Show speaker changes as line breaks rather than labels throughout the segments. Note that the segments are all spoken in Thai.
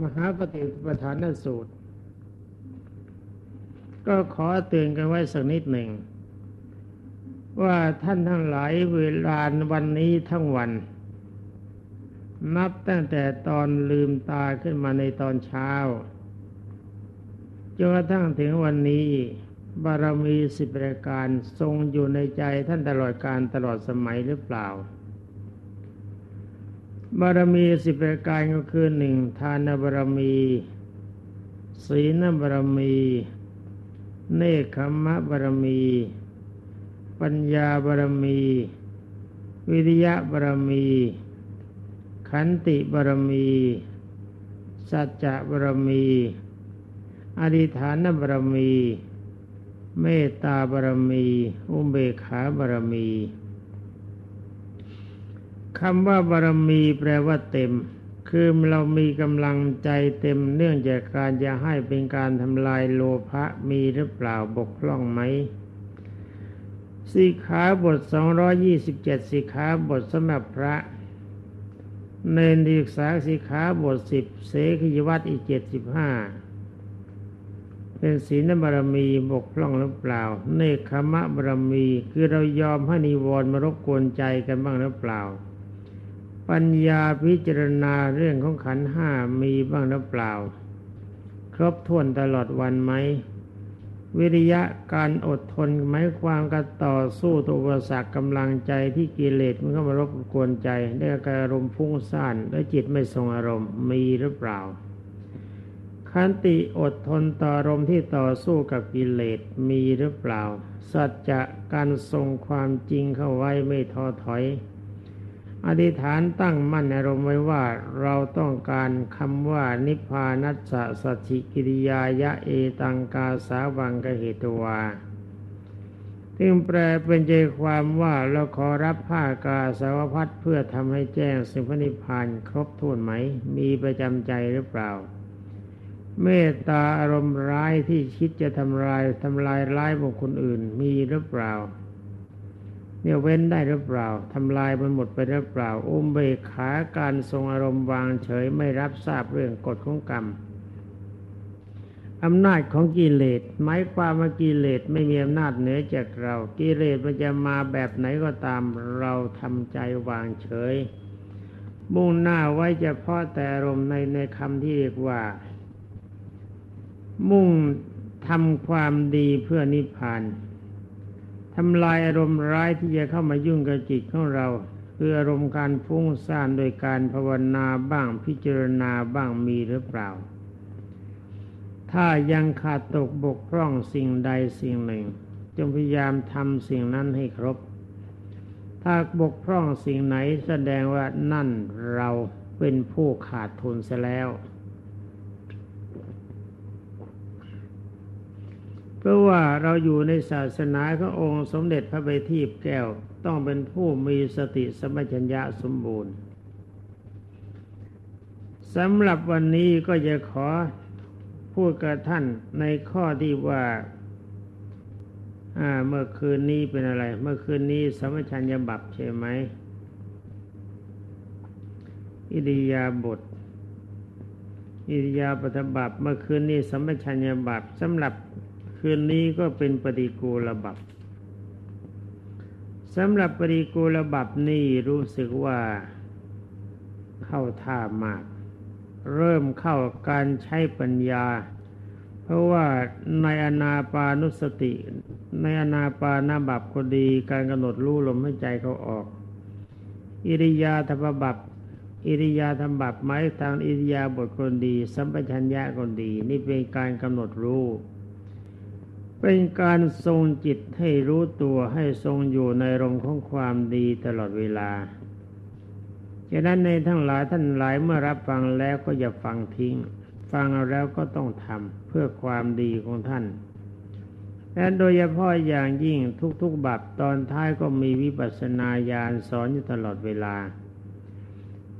มหาปฏิปทานสูตร ก็ขอเตือนกันไว้สักนิดหนึ่ง ว่าท่านทั้งหลายเวลาวันนี้ทั้งวัน นับตั้งแต่ตอนลืมตาขึ้นมาในตอนเช้าจนกระทั่งถึงวันนี้บารมีสิบประการทรงอยู่ในใจท่านตลอดการตลอดสมัยหรือเปล่า บารมีสิบประการก็คือหนึ่งทานบารมี ศีลบารมี เนคขมะบารมี ปัญญาบารมี วิริยะบารมี ขันติบารมี สัจจะบารมี อธิฐานบารมี เมตตาบารมี อุเบกขาบารมี คำว่าบารมีแปลว่าเต็ม คือเรามีกำลังใจเต็มเนื่องจากการจะให้เป็นการทำลายโลภะมีหรือเปล่าบกพร่องไหมสิขาบท 227 สิขาบทสำหรับพระเนนศึกษาสิขาบท 10 เสขยวัตอีก 75 เป็นศีลบารมีบกพร่องหรือเปล่า เนคขมะบารมีคือเรายอมให้นิวรณ์มารบกวนใจกันบ้างหรือเปล่า ปัญญาพิจารณาเรื่องของขันห้ามีบ้างหรือเปล่า ครบถ้วนตลอดวันไหม วิริยะการอดทนไหมความการต่อสู้ตัวอุปสรรคกำลังใจที่กิเลสมันเข้ามารบกวนใจ ได้การอารมณ์ฟุ้งซ่านและจิตไม่ทรงอารมณ์มีหรือเปล่า ขันติอดทนต่ออารมณ์ที่ต่อสู้กับกิเลสมีหรือเปล่า สัจจะการทรงความจริงเข้าไว้ไม่ท้อถอยอ อธิษฐานตั้งมั่นอารมณ์ไว้ว่าเราต้องการคำว่านิพพานัสสะสัจิกิริยายะเอตังกาสาวังกเหตวาซึ่งแปลเป็นใจความว่าเราขอรับผ้ากาสาวพัดเพื่อทำให้แจ้งสิ่งพนิพพานครบถ้วนไหม มีประจำใจหรือเปล่า เมตตาอารมณ์ร้ายที่คิดจะทำลายทำลายร้ายบุคคลอื่นมีหรือเปล่า เนี่ยเว้นได้หรือเปล่าทำลายมันหมดไปหรือเปล่า อุมเบกขาการทรงอารมณ์วางเฉยไม่รับทราบเรื่องกฎของกรรมอำนาจของกิเลสหมายความว่ากิเลสไม่มีอำนาจเหนือจากเรา กิเลสมันจะมาแบบไหนก็ตาม เราทำใจวางเฉย มุ่งหน้าไว้เฉพาะแต่อารมณ์ในในคำที่เรียกว่า มุ่งทำความดีเพื่อนิพพาน ทำลายอารมณ์ร้ายที่จะเข้ามายุ่งกับจิตของเรา คืออารมณ์การฟุ้งซ่านโดยการภาวนาบ้างพิจารณาบ้างมีหรือเปล่า ถ้ายังขาดตกบกพร่องสิ่งใดสิ่งหนึ่ง จงพยายามทำสิ่งนั้นให้ครบ ถ้าบกพร่องสิ่งไหนแสดงว่านั่นเราเป็นผู้ขาดทุนเสียแล้ว เพราะว่าเราอยู่ในศาสนาขององค์สมเด็จพระบัณฑิตแก้ว ต้องเป็นผู้มีสติสมัชัญญะสมบูรณ์สำหรับวันนี้ก็จะขอพูดกับท่านในข้อที่ว่าเมื่อคืนนี้เป็นอะไร เมื่อคืนนี้สมัชัญญบับใช่ไหมอิริยาบถอิริยาบถบับเมื่อคืนนี้สมัชัญญบับสำหรับ คืนนี้ก็เป็นปฏิกูลบับสำหรับปฏิกูลบับนี่รู้สึกว่าเข้าท่ามาก เริ่มเข้าการใช้ปัญญา เพราะว่าในอนาปานุสติ ในอนาปานาบับก็ดีการกำหนดรู้ลมหายใจเขาออก อิริยาธรรมบับอิริยาธรรมบับหมายทางอิริยาบทคนดี สัมปชัญญะคนดี นี่เป็นการกำหนดรู้ เป็นการทรงจิตให้รู้ตัวให้ทรงอยู่ในรมของความดีตลอดเวลาฉะนั้นในทั้งหลายท่านหลายเมื่อรับฟังแล้วก็อย่าฟังทิ้ง ฟังแล้วก็ต้องทำเพื่อความดีของท่านและโดยเฉพาะอย่างยิ่งทุกๆบับตอนท้ายก็มีวิปัสสนาญาณสอนอยู่ตลอดเวลา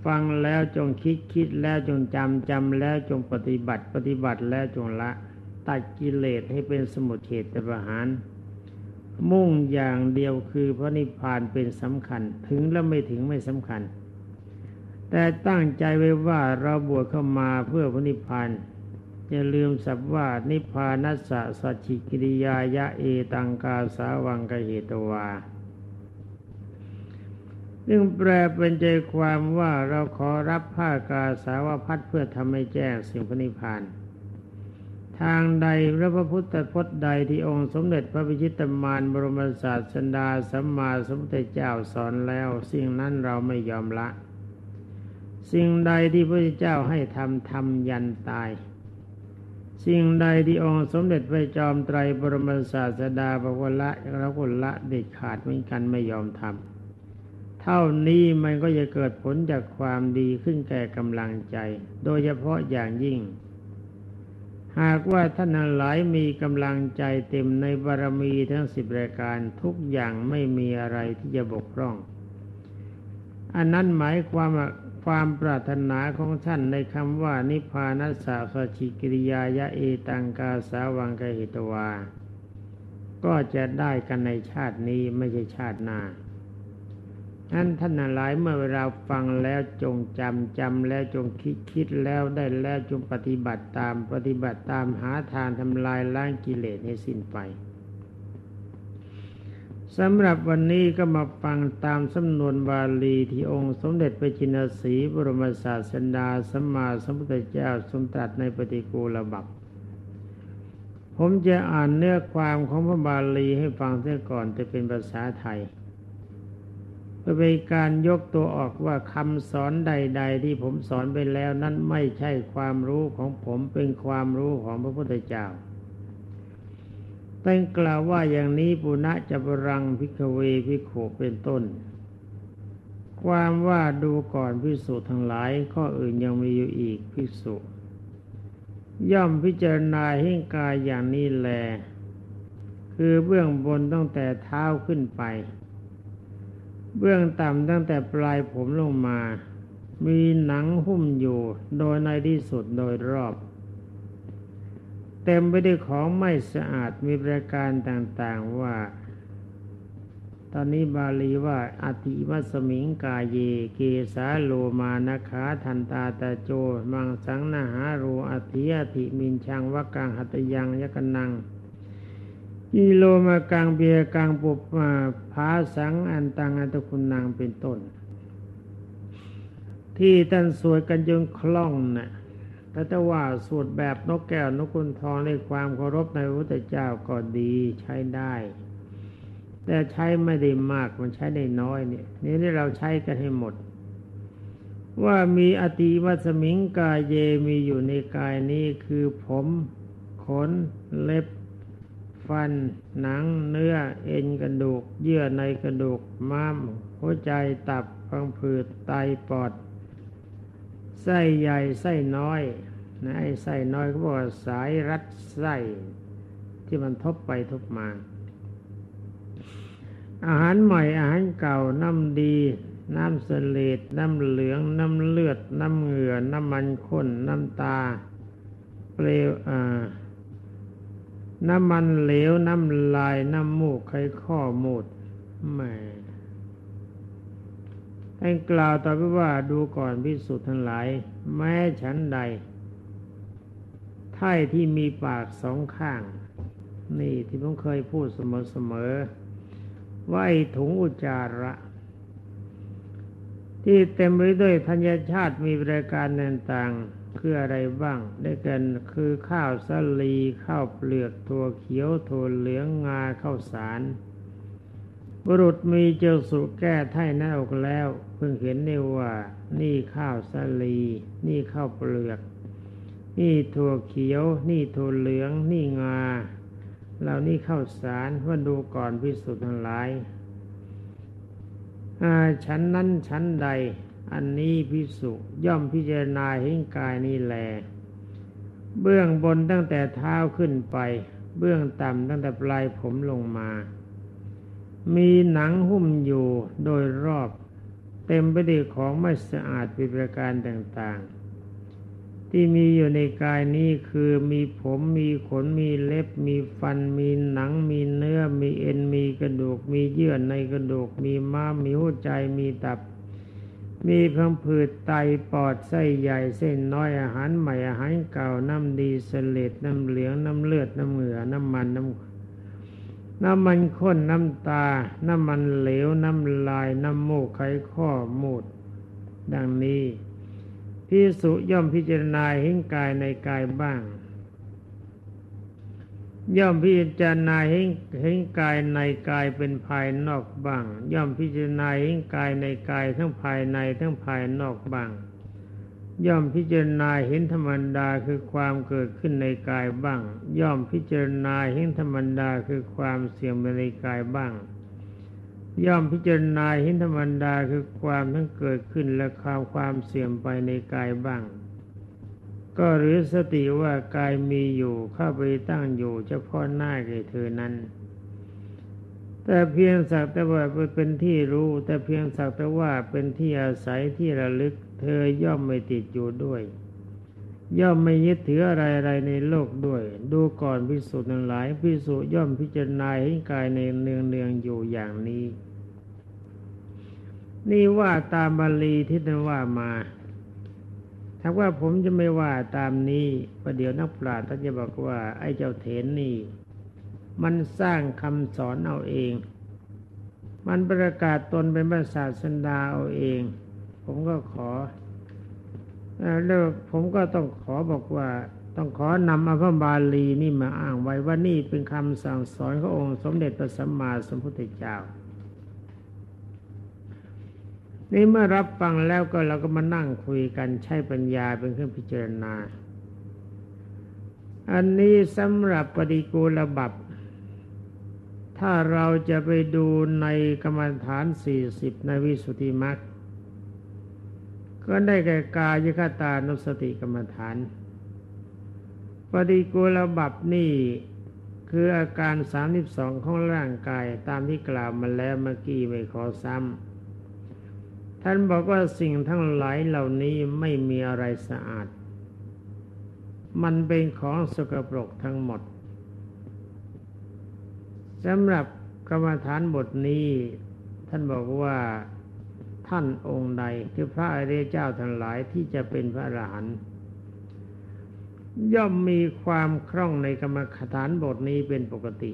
ฟังแล้วจงคิดคิดแล้วจงจำจำแล้วจงปฏิบัติปฏิบัติแล้วจงละ ตัดกิเลสให้เป็นสมุทเฉตประหาร มุ่งอย่างเดียวคือพระนิพพานเป็นสำคัญ ถึงและไม่ถึงไม่สำคัญ แต่ตั้งใจไว้ว่าเราบวชเข้ามาเพื่อพระนิพพานอย่าลืมสับว่านิพพานัสสะสัจิกิริยายะเอตังกาสาวังกเหตวาซึ่งแปลเป็นใจความว่าเราขอรับผ้ากาสาวพัดเพื่อทำให้แจ้งสิ่งพระนิพพาน ทางใดพระพุทธพจน์ใดที่องค์สมเด็จพระพิชิตมารบรมศาสดาสัมมาสัมพุทธเจ้าสอนแล้ว สิ่งนั้นเราไม่ยอมละ สิ่งใดที่พระเจ้าให้ทำทำยันตาย สิ่งใดที่องค์สมเด็จพระจอมไตรบรมศาสดาบอกว่าละเราก็ละเด็ดขาดเหมือนกันไม่ยอมทำเท่านี้มันก็จะเกิดผลจากความดีขึ้นแก่กำลังใจ โดยเฉพาะอย่างยิ่ง หากว่าท่านหลายมีกำลังใจเต็มในบารมีทั้งสิบรายการทุกอย่างไม่มีอะไรที่จะบกพร่อง อันนั้นหมายความว่าความปรารถนาของท่านในคำว่านิพพานัสสะสชิกิริยายะเอตังกาสาวังกหิตวา ก็จะได้กันในชาตินี้ไม่ใช่ชาติหน้า นั้นท่านหลายเมื่อเวลาฟังแล้วจงจำจำแล้วจงคิดคิดแล้วได้แล้วจงปฏิบัติตามปฏิบัติตามหาทางทำลายล้างกิเลสให้สิ้นไปสำหรับวันนี้ก็มาฟังตามสำนวนบาลีที่องค์สมเด็จพระจินสีบรมศาสดาสัมมาสัมพุทธเจ้าทรงตรัสในปฏิกูลบับผมจะอ่านเนื้อความของพระบาลีให้ฟังเสียก่อนจะเป็นภาษาไทย เพื่อเป็นการยกตัวออกว่าคำสอนใด ๆ ที่ผมสอนไปแล้วนั้นไม่ใช่ความรู้ของผมเป็นความรู้ของพระพุทธเจ้าแต่กล่าวว่าอย่างนี้ปุณะจะบรังพิกเวพิโขเป็นต้น ความว่าดูก่อนพิสุทั้งหลายข้ออื่นยังมีอยู่อีกพิสุย่อมพิจารณาให้กายอย่างนี้แล คือเบื้องบนตั้งแต่เท้าขึ้นไป เบื้องต่ำตั้งแต่ปลายผมลงมา มีหนังหุ้มอยู่ โดยในที่สุดโดยรอบ เต็มไปด้วยของไม่สะอาดมีประการต่างๆว่า ตอนนี้บาลีว่าอธิวัสมิงกาเย เกสาโลมานาขาทันตาตาโจ มังสังนาหารูอธิอธิมินชังวกังหัตยังยกนัง อีโลมากังเบียกังปุบมาผาสังอันตังอันตคุณนางเป็นต้น ที่ท่านสวดกันจนคล่องนะ่ะถ้าจะว่าสวดแบบนกแก้วนกคุณทองในความเคารพในพระพุทธเจ้าก็ดีใช้ได้ แต่ใช้ไม่ได้มากมันใช้ได้น้อยเนี่ยนี่ที่เราใช้กันให้หมด ว่ามีอติวัสมิงกายเยมีอยู่ในกายนี้คือผมขนเล็บ ฟัน หนังเนื้อเอ็นกระดูก เยื่อในกระดูกม้าม หัวใจตับพังผืดไตปอด ไส้ใหญ่ไส้น้อยนะไอ้ไส้น้อยเขาบอกสายรัดไส้ที่มันทบไปทบมา อาหารใหม่อาหารเก่าน้ำดี น้ำเสลดน้ำเหลือง น้ำเลือด น้ำเหงื่อ น้ำมันข้น น้ำตา เปลวอ่า น้ำมันเหลวน้ำลายน้ำมูกไขข้อมูดแม่ให้กล่าวต่อไปว่าดูก่อนพิสุทธ์ทั้งหลาย แม้ฉันใดไท่ที่มีปากสองข้าง นี่ที่ผมเคยพูดเสมอๆว่าไอ้ถุงอุจจาระ ที่เต็มไปด้วยธัญชาติมีบริการต่างๆ คืออะไรบ้าง ได้แก่คือข้าวสาลีข้าวเปลือกถั่วเขียวถั่วเหลืองงาข้าวสารบุรุษมีเจ้าสุแก้ไถ่หน้าอกแล้ว เพิ่งเห็นได้ว่า นี่ข้าวสาลี นี่ข้าวเปลือก นี่ถั่วเขียว นี่ถั่วเหลือง นี่งาเหล่านี้ข้าวสารว่าดูก่อนพิสุทธิ์ทั้งหลายฉันนั้นฉันใด อันนี้พิสุย่อมพิจารณาเห็นกายนี้แล เบื้องบนตั้งแต่เท้าขึ้นไป เบื้องต่ำตั้งแต่ปลายผมลงมา มีหนังหุ้มอยู่โดยรอบ เต็มไปด้วยของไม่สะอาดปิประการต่างๆ ที่มีอยู่ในกายนี้คือมีผมมีขนมีเล็บ มีฟัน มีหนัง มีเนื้อ มีเอ็นมีกระดูก มีเยื่อในกระดูก มีม้ามมีหัวใจมีตับ มีพังผืดไตปอดไส้ใหญ่เส้นน้อยอาหารใหม่อาหารเก่าน้ำดีเสลดน้ำเหลืองน้ำเลือดน้ำเหงื่อน้ำมันน้ำน้ำมันข้นน้ำตา น้ำมันเหลวน้ำลายน้ำมูกไขข้อมูด ดังนี้พิสุย่อมพิจารณาเห็นกายในกายบ้าง ย่อมพิจารณาเห็นเห็นกายในกายเป็นภายนอกบ้าง ย่อมพิจารณาเห็นกายในกายทั้งภายในทั้งภายนอกบ้าง ย่อมพิจารณาเห็นธรรมดาคือความเกิดขึ้นในกายบ้าง ย่อมพิจารณาเห็นธรรมดาคือความเสื่อมไปในกายบ้าง ย่อมพิจารณาเห็นธรรมดาคือความทั้งเกิดขึ้นและความความเสื่อมไปในกายบ้าง ก็หรือสติว่ากายมีอยู่เข้าไปตั้งอยู่เฉพาะหน้าแก่เธอนั้น แต่เพียงสักแต่ว่าเป็นที่รู้ แต่เพียงสักแต่ว่าเป็นที่อาศัยที่ระลึก เธอย่อมไม่ติดอยู่ด้วย ย่อมไม่ยึดถืออะไรอะไรในโลกด้วย ดูก่อนพิสูจน์ทั้งหลายพิสูจน์ย่อมพิจารณาเห็นกายในเนืองเนืองๆอยู่อย่างนี้ นี่ว่าตามบาลีที่ท่านว่ามา ถ้าว่าผมจะไม่ว่าตามนี้ประเดี๋ยวนักปราชญ์ท่านจะบอกว่า ไอ้เจ้าเถนนี่ มันสร้างคำสอนเอาเอง มันประกาศตนเป็นพระศาสดาเอาเอง ผมก็ขอเอ่อแล้วผมก็ต้องขอบอกว่า ต้องขอนำอภบาลีนี่มาอ้างไว้ว่านี่เป็นคำสั่งสอนขององค์สมเด็จพระสัมมาสัมพุทธเจ้า นี่เมื่อรับฟังแล้วก็เราก็มานั่งคุยกันใช้ปัญญาเป็นเครื่องพิจารณา อันนี้สำหรับปฏิกูลบับ ถ้าเราจะไปดูในกรรมฐาน40ในวิสุทธิมรรคก็ได้แก่กายคตานุสติกรรมฐาน ปฏิกูลบับนี่คืออาการ32ของร่างกายตามที่กล่าวมาแล้วเมื่อกี้ไม่ขอซ้ำ ท่านบอกว่าสิ่งทั้งหลายเหล่านี้ไม่มีอะไรสะอาด มันเป็นของสกปรกทั้งหมดสำหรับกรรมฐานบทนี้ ท่านบอกว่าท่านองค์ใดคือพระอริยเจ้าทั้งหลายที่จะเป็นพระอรหันต์ย่อมมีความคล่องในกรรมฐานบทนี้เป็นปกติ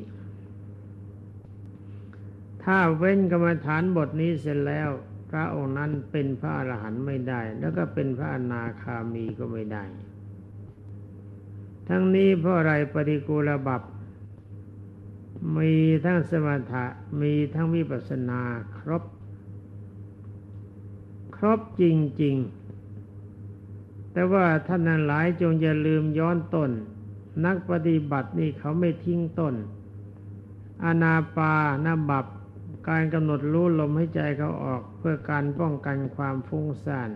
ถ้าเว้นกรรมฐานบทนี้เสร็จแล้ว พระองค์นั้นเป็นพระอรหันต์ไม่ได้ แล้วก็เป็นพระอนาคามีก็ไม่ได้ ทั้งนี้เพราะอะไรปฏิกูลบับมีทั้งสมถะมีทั้งวิปัสสนาครบ ครบจริง ๆ แต่ว่าท่านนั้นหลายจงอย่าลืมย้อนต้น นักปฏิบัตินี่เขาไม่ทิ้งต้น อนาปานาบับ การกำหนดรู้ลมให้ใจเขาออกเพื่อการป้องกันความฟุ้งซ่าน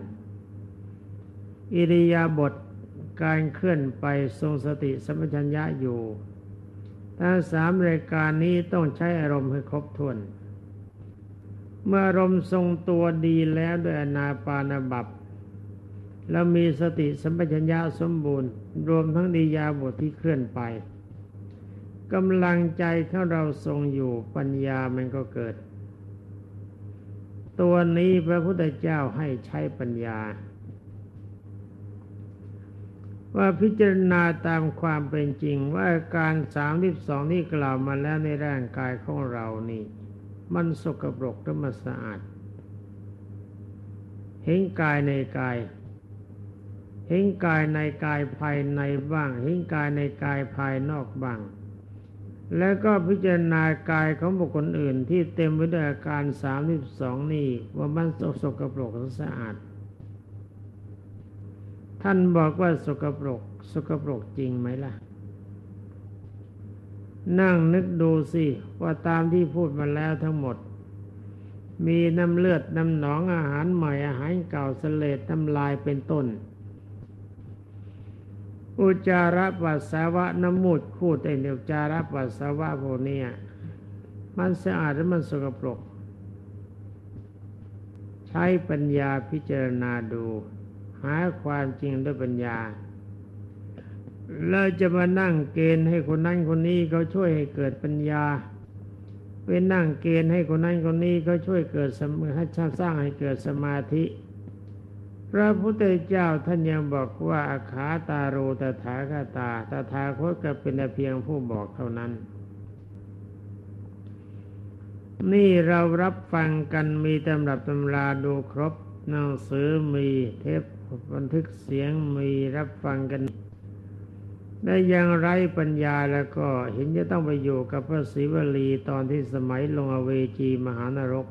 อิริยาบถการเคลื่อนไปทรงสติสัมปชัญญะอยู่ ทั้งสามรายการนี้ต้องใช้อารมณ์ให้ครบถ้วน เมื่ออารมณ์ทรงตัวดีแล้วด้วยอนาปานาบับแล้วมีสติสัมปชัญญะสมบูรณ์ รวมทั้งดียาบทที่เคลื่อนไป กำลังใจของเราทรงอยู่ปัญญามันก็เกิด ตัวนี้พระพุทธเจ้าให้ใช้ปัญญา ว่าพิจารณาตามความเป็นจริงว่าการสามที่สองที่กล่าวมาแล้วในร่างกายของเรานี่ มันสกปรกหรือมันสะอาด เห็นกายในกายเห็นกายในกายภายในบ้างเห็นกายในกายภายนอกบ้าง แล้วก็พิจารณากายของบุคคลอื่น ที่เต็มไปด้วยอาการสามสิบสองนี่ว่ามันสกปรกหรือสะอาด ท่านบอกว่าสกปรก สกปรกจริงไหมล่ะ นั่งนึกดูสิ ว่าตามที่พูดมาแล้วทั้งหมด มีน้ำเลือด น้ำหนองอาหารใหม่อาหารเก่าสเลดน้ำลายเป็นต้น อุจาระปัสสาวะน้ำมูดคูดไอเดียวจาระปัสสาวะพวกเนี้ยมันสะอาดหรือมันสกปรก ใช้ปัญญาพิจารณาดู หาความจริงด้วยปัญญาเราจะมานั่งเกณฑ์ให้คนนั้นคนนี้เขาช่วยให้เกิดปัญญาไปนั่งเกณฑ์ให้คนนั้นคนนี้เขาช่วยเกิดสมให้สร้างให้เกิดสมาธิ พระพุทธเจ้าท่านยังบอกว่าอาขาตาโรตถาคตาตถาคตก็เป็นเพียงผู้บอกเท่านั้น นี่เรารับฟังกันมีตำรับตำราดูครบหนังสือมีเทปบันทึกเสียงมีรับฟังกันได้ยังไรปัญญาแล้วก็เห็นจะต้องไปอยู่กับพระศิวลีตอนที่สมัยลงอเวจีมหานรก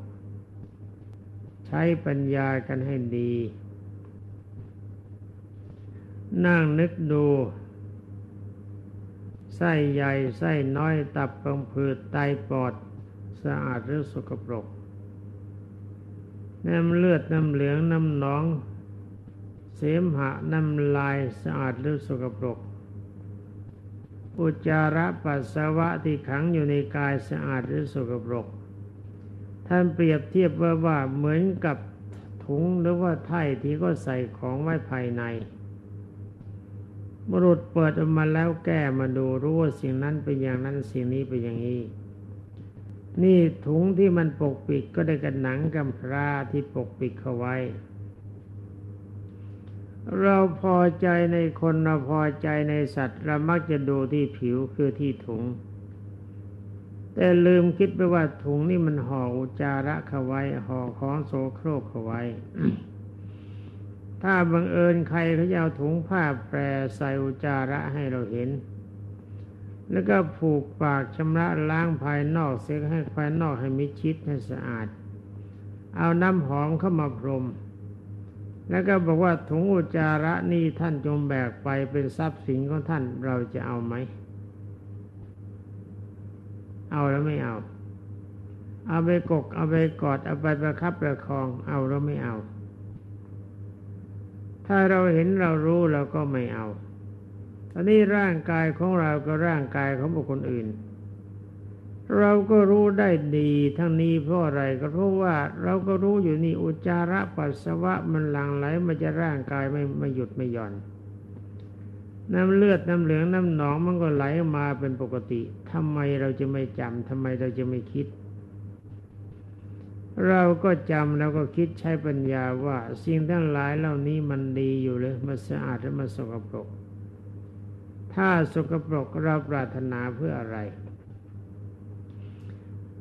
ใช้ปัญญากันให้ดี นั่งนึกดูไส้ใหญ่ไส้น้อยตับปังผืดไตปอดสะอาดหรือสกปรก น้ำเลือดน้ำเหลืองน้ำหนอง เสมหะน้ำลายสะอาดหรือสกปรก อุจจาระปัสสาวะที่ขังอยู่ในกายสะอาดหรือสกปรก ท่านเปรียบเทียบว่าว่าเหมือนกับถุงหรือว่าไถ่ที่ก็ใส่ของไว้ภายใน บุรุษเปิดออกมาแล้วแก้มาดูรู้ว่าสิ่งนั้นเป็นอย่างนั้นสิ่งนี้เป็นอย่างนี้ นี่ถุงที่มันปกปิดก็ได้กันหนังกำพร้าที่ปกปิดเขาไว้ เราพอใจในคนเราพอใจในสัตว์ เรามักจะดูที่ผิวคือที่ถุง แต่ลืมคิดไปว่าถุงนี่มันห่ออุจจาระเขาไว้ห่อของโสโครกเขาไว้ ถ้าบังเอิญใครเขาจะเอาถุงผ้าแปรใส่อุจาระให้เราเห็น แล้วก็ผูกปากชำระล้างภายนอกเสียให้ภายนอกให้มิชิดให้สะอาด เอาน้ำหอมเข้ามาพรม แล้วก็บอกว่าถุงอุจจาระนี่ท่านจงแบกไปเป็นทรัพย์สินของท่านเราจะเอาไหม เอาแล้วไม่เอา เอาไปกก เอาไปกอด เอาไปประคับประคอง เอาแล้วไม่เอา ถ้าเราเห็นเรารู้เราก็ไม่เอาตอนนี้ร่างกายของเราก็ร่างกายของบุคคลอื่น เราก็รู้ได้ดีทั้งนี้เพราะอะไรก็เพราะว่าเราก็รู้อยู่นี่อุจจาระปัสสาวะมันหลั่งไหลมันจะร่างกายไม่ไม่หยุดไม่หย่อน น้ำเลือดน้ำเหลืองน้ำหนองมันก็ไหลมาเป็นปกติทำไมเราจะไม่จำทำไมเราจะไม่คิด เราก็จำแล้วก็คิดใช้ปัญญาว่า สิ่งทั้งหลายเหล่านี้มันดีอยู่เลยมันสะอาดหรือมันสกปรก ถ้าสกปรกเราปรารถนาเพื่ออะไร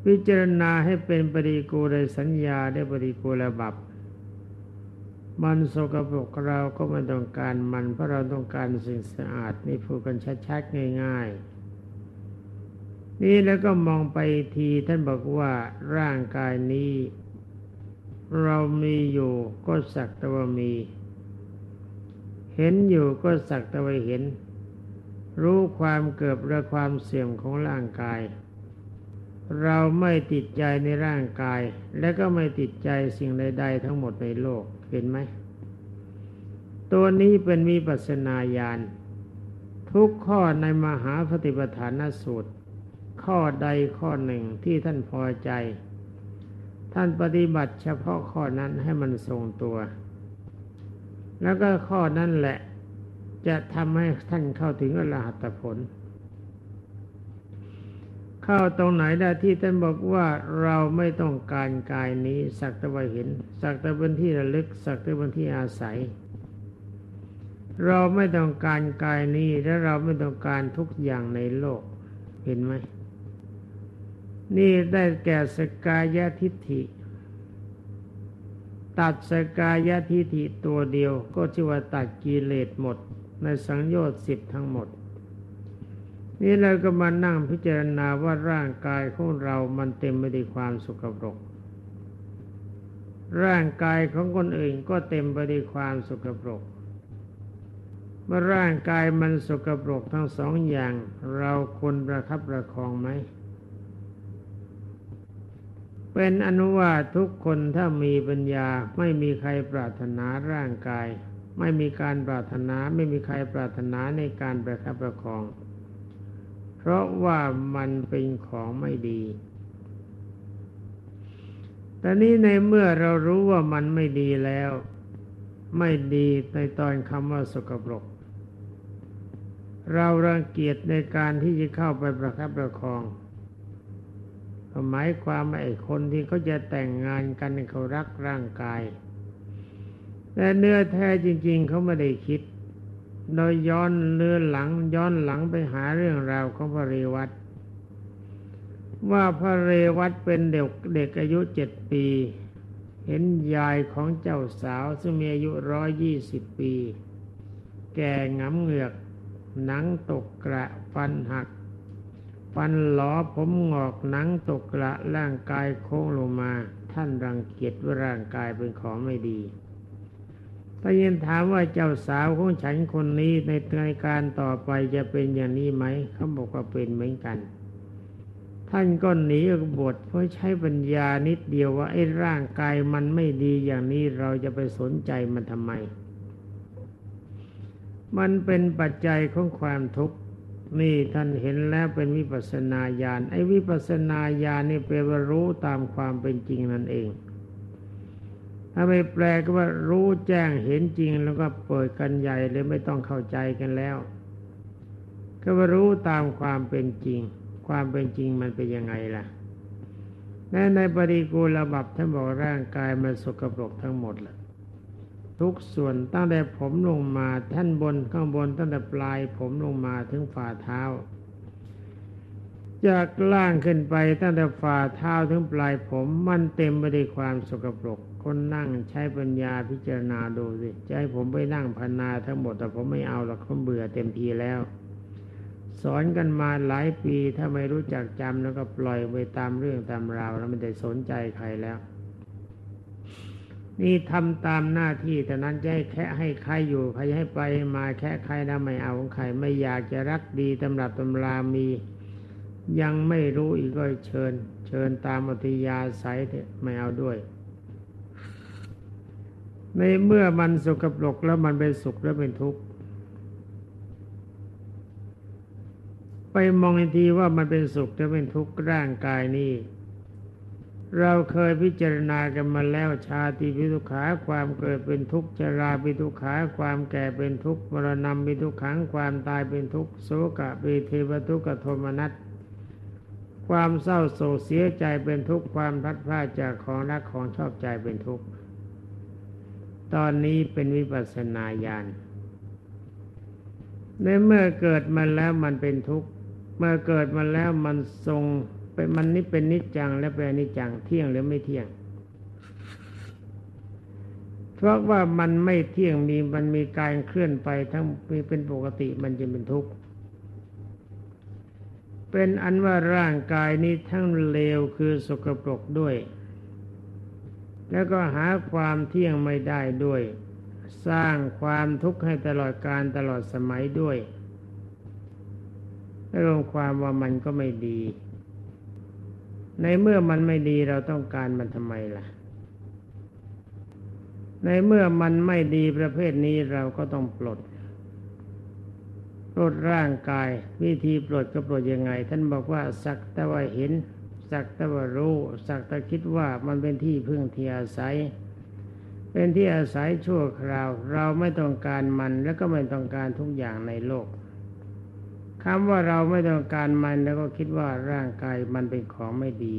พิจารณาให้เป็นปฏิกูลสัญญาได้ปฏิกูลบับ มันสกปรกเราก็ไม่ต้องการมัน เพราะเราต้องการสิ่งสะอาดนี่พูดกันชัดๆง่าย ๆ นี่แล้วก็มองไปทีท่านบอกว่าร่างกายนี้ เรามีอยู่ก็สักแต่ว่ามี เห็นอยู่ก็สักแต่ว่าเห็น รู้ความเกิดและความเสื่อมของร่างกาย เราไม่ติดใจในร่างกาย และก็ไม่ติดใจสิ่งใด ๆ ทั้งหมดในโลกเห็นไหมตัวนี้เป็นมีปัสนาญาณทุกข้อในมหาปฏิปทานสูตร ข้อใดข้อหนึ่งที่ท่านพอใจ ท่านปฏิบัติเฉพาะข้อนั้นให้มันทรงตัว แล้วก็ข้อนั้นแหละ จะทำให้ท่านเข้าถึงอรหัตผล เข้าตรงไหนได้ที่ท่านบอกว่าเราไม่ต้องการกายนี้ สักแต่ว่าเห็น สักแต่เป็นที่ระลึก สักแต่เป็นที่อาศัยเราไม่ต้องการกายนี้และเราไม่ต้องการทุกอย่างในโลก เห็นไหม นี่ได้แก่สกายทิฏฐิ ตัดสกายทิฏฐิตัวเดียวก็ชื่อว่าตัดกิเลสหมด ในสังโยชน์สิบทั้งหมด นี่เราก็มานั่งพิจารณาว่าร่างกายของเรามันเต็มไปด้วยความสุขปรก ร่างกายของคนอื่นก็เต็มไปด้วยความสุขปรกเมื่อร่างกายมันสกปรกทั้งสองอย่าง เราควรประคับประคองไหม เป็นอนุวาตทุกคนถ้ามีปัญญาไม่มีใครปรารถนาร่างกาย ไม่มีการปรารถนาไม่มีใครปรารถนาในการประคับประคอง เพราะว่ามันเป็นของไม่ดีแต่นี้ในเมื่อเรารู้ว่ามันไม่ดีแล้ว ไม่ดีในตอนคำว่าสกปรก เรารังเกียจในการที่จะเข้าไปประคับประคอง หมายความไอ้คนที่เขาจะแต่งงานกันเขารักร่างกาย แต่เนื้อแท้จริง ๆเขาไม่ได้คิด โดยย้อนเนื้อหลังย้อนหลังไปหาเรื่องราวของพระเรวัตว่าพระเรวัตเป็นเด็กเด็กอายุเจ็ดปี เห็นยายของเจ้าสาวซึ่งมีอายุร้อยยี่สิบปี แก่งำเหงือก หนังตกกระฟันหัก ฟันหลอผมงอกหนังตกกระร่างกายโค้งลงมา ท่านรังเกียจว่าร่างกายเป็นของไม่ดีพระยินถามว่าเจ้าสาวของฉันคนนี้ในในการต่อไปจะเป็นอย่างนี้ไหมเขาบอกว่าเป็นเหมือนกัน ท่านก็หนีออกบทเพราะใช้ปัญญานิดเดียวว่าไอ้ร่างกายมันไม่ดีอย่างนี้เราจะไปสนใจมันทำไม มันเป็นปัจจัยของความทุกข์ นี่ท่านเห็นแล้วเป็นวิปัสนาญาณไอ้วิปัสนาญาณนี่แปลว่ารู้ตามความเป็นจริงนั่นเอง ถ้าไม่แปลก็ว่ารู้แจ้งเห็นจริงแล้วก็เปิดกันใหญ่เลยไม่ต้องเข้าใจกันแล้ว ก็ว่ารู้ตามความเป็นจริง ความเป็นจริงมันเป็นยังไงล่ะแม้ในปริกูลบับท่านบอกร่างกายมันสกปรกทั้งหมดแหละ ทุกส่วนตั้งแต่ผมลงมาท่านบนข้างบนตั้งแต่ปลายผมลงมาถึงฝ่าเท้า จากล่างขึ้นไปตั้งแต่ฝ่าเท้าถึงปลายผมมันเต็มไปด้วยความสกปรก คนนั่งใช้ปัญญาพิจารณาดูสิจะให้ผมไปนั่งพนาทั้งหมดแต่ผมไม่เอาหรอกผมเบื่อเต็มทีแล้ว สอนกันมาหลายปีถ้าไม่รู้จักจำแล้วก็ปล่อยไปตามเรื่องตามราวแล้วไม่ได้สนใจใครแล้ว นี่ทำตามหน้าที่แต่นั้นจะให้แค่ให้ใครอยู่ใครให้ไปมาแค่ใครนะไม่เอาของใครไม่อยากจะรักดีตำรับตำรามี ยังไม่รู้อีกก็เชิญ เชิญตามอัธยาศัยเถอะไม่เอาด้วย ในเมื่อมันสกปรกแล้วมันเป็นสุขแล้วเป็นทุกข์ไปมองอีกทีว่ามันเป็นสุขแล้วเป็นทุกข์ร่างกายนี้ เราเคยพิจารณากันมาแล้วชาติพิทุขาความเกิดเป็นทุกข์ชราพิทุขาความแก่เป็นทุกข์มรณะพิทุขังความตายเป็นทุกข์โสกะปิเทวทุกขโทมนัสความเศร้าโศกเสียใจเป็นทุกข์ความพัดพรากจากของรักของชอบใจเป็นทุกข์ตอนนี้เป็นวิปัสสนาญาณในเมื่อเกิดมาแล้วมันเป็นทุกข์เมื่อเกิดมาแล้วมันทรง เป็นมันนี่เป็นนิจจังและเป็นอนิจจังเที่ยงหรือไม่เที่ยง เพราะว่ามันไม่เที่ยงมีมันมีการเคลื่อนไปทั้งมีเป็นปกติมันจะเป็นทุกข์เป็นอันว่าร่างกายนี้ทั้งเลวคือสกปรกด้วย แล้วก็หาความเที่ยงไม่ได้ด้วย สร้างความทุกข์ให้ตลอดการตลอดสมัยด้วยรวมความว่ามันก็ไม่ดี ในเมื่อมันไม่ดีเราต้องการมันทำไมล่ะ ในเมื่อมันไม่ดีประเภทนี้เราก็ต้องปลด ปลดร่างกาย วิธีปลดก็ปลดยังไง ท่านบอกว่าสักแต่ว่าเห็น สักแต่ว่ารู้ สักแต่คิดว่ามันเป็นที่พึ่งที่อาศัย เป็นที่อาศัยชั่วคราว เราไม่ต้องการมันแล้วก็ไม่ต้องการทุกอย่างในโลก คำว่าเราไม่ต้องการมันแล้วก็คิดว่าร่างกายมันเป็นของไม่ดี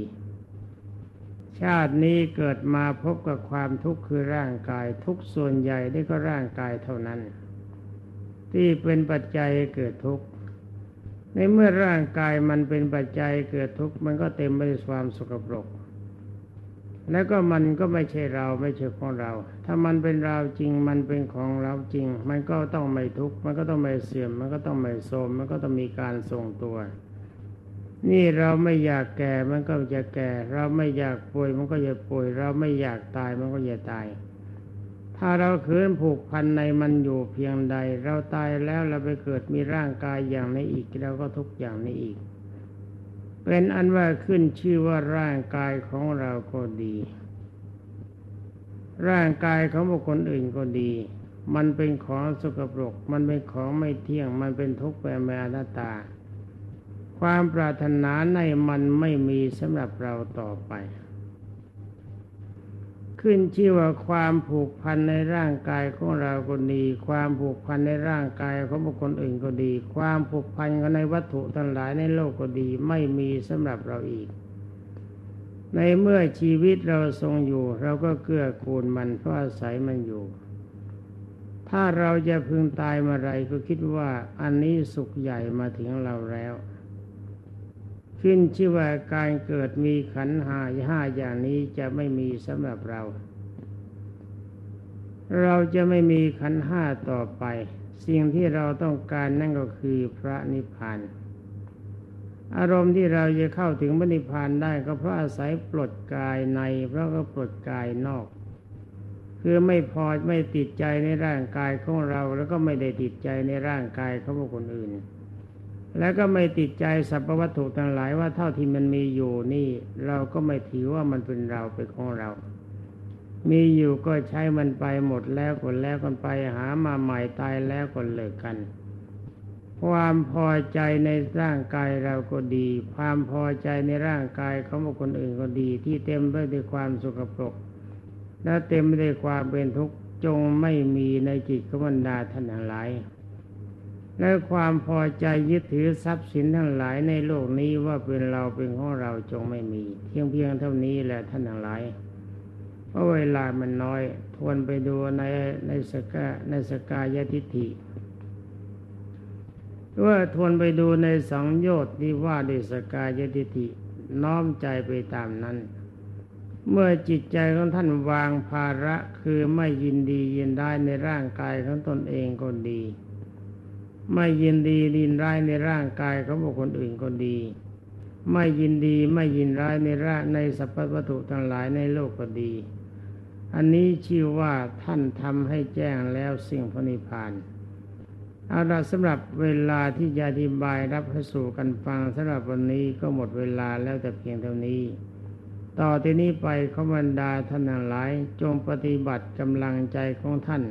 ชาตินี้เกิดมาพบกับความทุกข์คือร่างกายทุกส่วนใหญ่ได้ก็ร่างกายเท่านั้น ที่เป็นปัจจัยเกิดทุกข์ในเมื่อร่างกายมันเป็นปัจจัยเกิดทุกข์มันก็เต็มไปด้วยความสกปรก แล้วก็มันก็ไม่ใช่เราไม่ใช่ของเรา ถ้ามันเป็นเราจริง มันเป็นของเราจริง มันก็ต้องไม่ทุกข์ มันก็ต้องไม่เสื่อม มันก็ต้องไม่โทรมมันก็ต้องมีการทรงตัว นี่เราไม่อยากแก่ มันก็จะแก่ เราไม่อยากป่วย มันก็จะป่วย เราไม่อยากตาย มันก็จะตาย ถ้าเราคืนผูกพันในมันอยู่เพียงใด เราตายแล้วเราไปเกิดมีร่างกายอย่างนี้อีก เราก็ทุกอย่างนี้อีก เป็นอันว่าขึ้นชื่อว่าร่างกายของเราก็ดี ร่างกายของบุคคลอื่นก็ดี มันเป็นของสกปรก มันเป็นของไม่เที่ยง มันเป็นทุกข์เป็นอนัตตา ความปรารถนาในมันไม่มีสำหรับเราต่อไป ขึ้นชื่อว่าความผูกพันในร่างกายของเราก็ดี ความผูกพันในร่างกายของบุคคลอื่นก็ดี ความผูกพันกันในวัตถุทั้งหลายในโลกก็ดี ไม่มีสำหรับเราอีก ในเมื่อชีวิตเราทรงอยู่ เราก็เกื้อกูลมันเพราะอาศัยมันอยู่ ถ้าเราจะพึงตายเมื่อไรก็คิดว่าอันนี้สุขใหญ่มาถึงเราแล้ว ขึ้นชื่อว่าการเกิดมีขันห้าห้าอย่างนี้จะไม่มีสำหรับเรา เราจะไม่มีขันห้าต่อไป สิ่งที่เราต้องการนั่นก็คือพระนิพพานอารมณ์ที่เราจะเข้าถึงพระนิพพานได้ก็เพราะอาศัยปลดกายในเพราะก็ปลดกายนอก คือไม่พอไม่ติดใจในร่างกายของเรา แล้วก็ไม่ได้ติดใจในร่างกายของคนอื่น แล้วก็ไม่ติดใจสรรพวัตถุต่างหลายว่าเท่าที่มันมีอยู่นี่ เราก็ไม่ถือว่ามันเป็นเราเป็นของเรา มีอยู่ก็ใช้มันไปหมดแล้วก็แล้วกันไปหามาใหม่ตายแล้วก็เลิกกัน ความพอใจในร่างกายเราก็ดี ความพอใจในร่างกายของบุคคลอื่นก็ดี ที่เต็มไปด้วยความสุขปรก และเต็มไปด้วยความเป็นทุกข์จงไม่มีในจิตขบรรดาท่านทั้งหลาย และความพอใจยึดถือทรัพย์สินทั้งหลายในโลกนี้ว่าเป็นเราเป็นของเราจงไม่มีเพียงเพียงเท่านี้แหละท่านทั้งหลายเพราะเวลามันน้อย ทวนไปดูในในสกาในสกายทิฏฐิว่าทวนไปดูในสังโยชน์ที่ว่าด้วยสกายทิฏฐิน้อมใจไปตามนั้น เมื่อจิตใจของท่านวางภาระคือไม่ยินดียินได้ในร่างกายของตนเองก็ดี ไม่ยินดียินร้ายในร่างกายของบุคคลอื่นก็ดี ไม่ยินดีไม่ยินร้ายในร่างในสรรพวัตถุทั้งหลายในโลกก็ดี อันนี้ชื่อว่าท่านทำให้แจ้งแล้วสิ่งพระนิพพานเอาละสำหรับเวลาที่จะอธิบายรับเข้สู่กันฟังสำหรับวันนี้ก็หมดเวลาแล้วแต่เพียงเท่านี้ ต่อที่นี้ไปขบรรดาท่านทั้งหลาย จงปฏิบัติกำลังใจของท่าน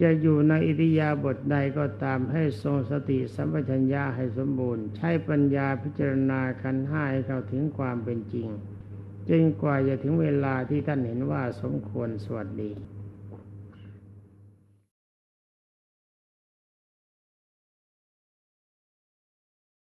จะอยู่ในอิริยาบถใดก็ตามให้ทรงสติสัมปชัญญะให้สมบูรณ์ ใช้ปัญญาพิจารณาขันห้าให้เข้าถึงความเป็นจริงจนกว่าจะถึงเวลาที่ท่านเห็นว่าสมควรสวัสดี